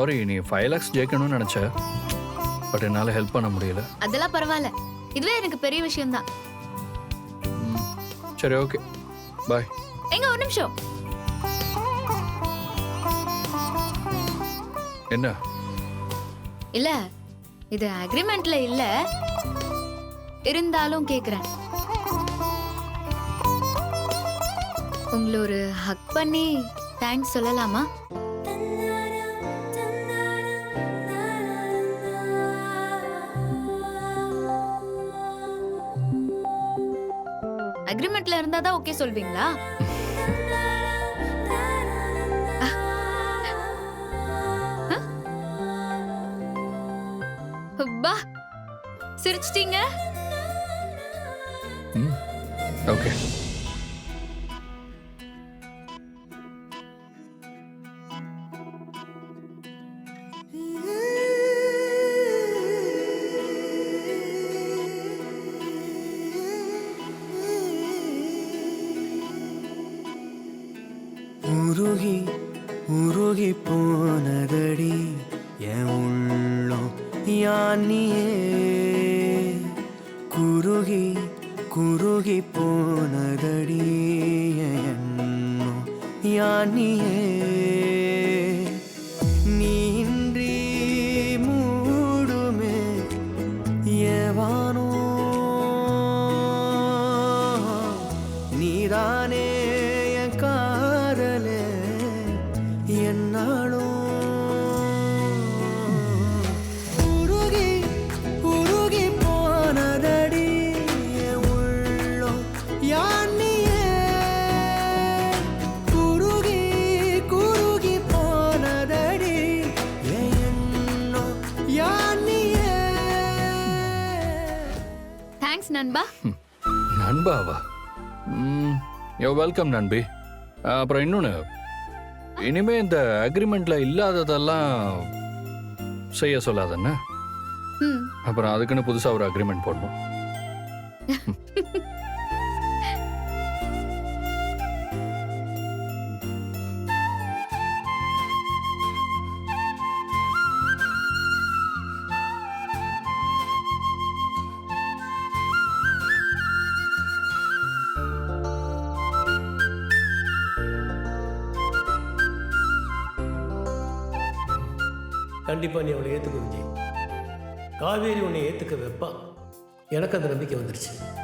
Sorry நீ five lakhs ஜெயிக்கணும்னு நினச்ச பட் என்னால் ஹெல்ப் பண்ண முடியல. அதெல்லாம் பரவாயில்ல. இதுவே எனக்கு பெரிய விஷயம்தான். ம், சரி ஓகே பாய் எங்க ஒரு நிமிஷம். என்ன? இல்ல இது அக்ரிமெண்ட்ல இல்ல. இருந்தாலும் கேக்குறேன். உங்களை ஒரு ஹக் பண்ணி தேங்க்ஸ் சொல்லலாமா? அக்ரிமெண்ட்ல இருந்தா தான் ஓகே சொல்வீங்களா? அப்பா சிரிச்சிட்டீங்க? ஓகே உருகி உருகி போனதடி என் உள்ளம் யானியே குருகி குருகி போனதடி என் யானியே நீன்றி மூடுமே ஏவானோ தேங்க்ஸ் நண்பா. நண்பாவா? யோ வெல்கம் நண்பி. அப்புறம் இன்னொன்று இனிமே இந்த அக்ரிமெண்ட்ல இல்லாததெல்லாம் செய்ய சொல்லாதண்ணா? அப்புறம் அதுக்குன்னு புதுசாக ஒரு அக்ரிமெண்ட் போடணும். கண்டிப்பாக நீ அவளை ஏற்றுக்க விஜய். காவேரி உன்னை ஏற்றுக்க வைப்பா. எனக்கு அந்த நம்பிக்கை வந்துருச்சு.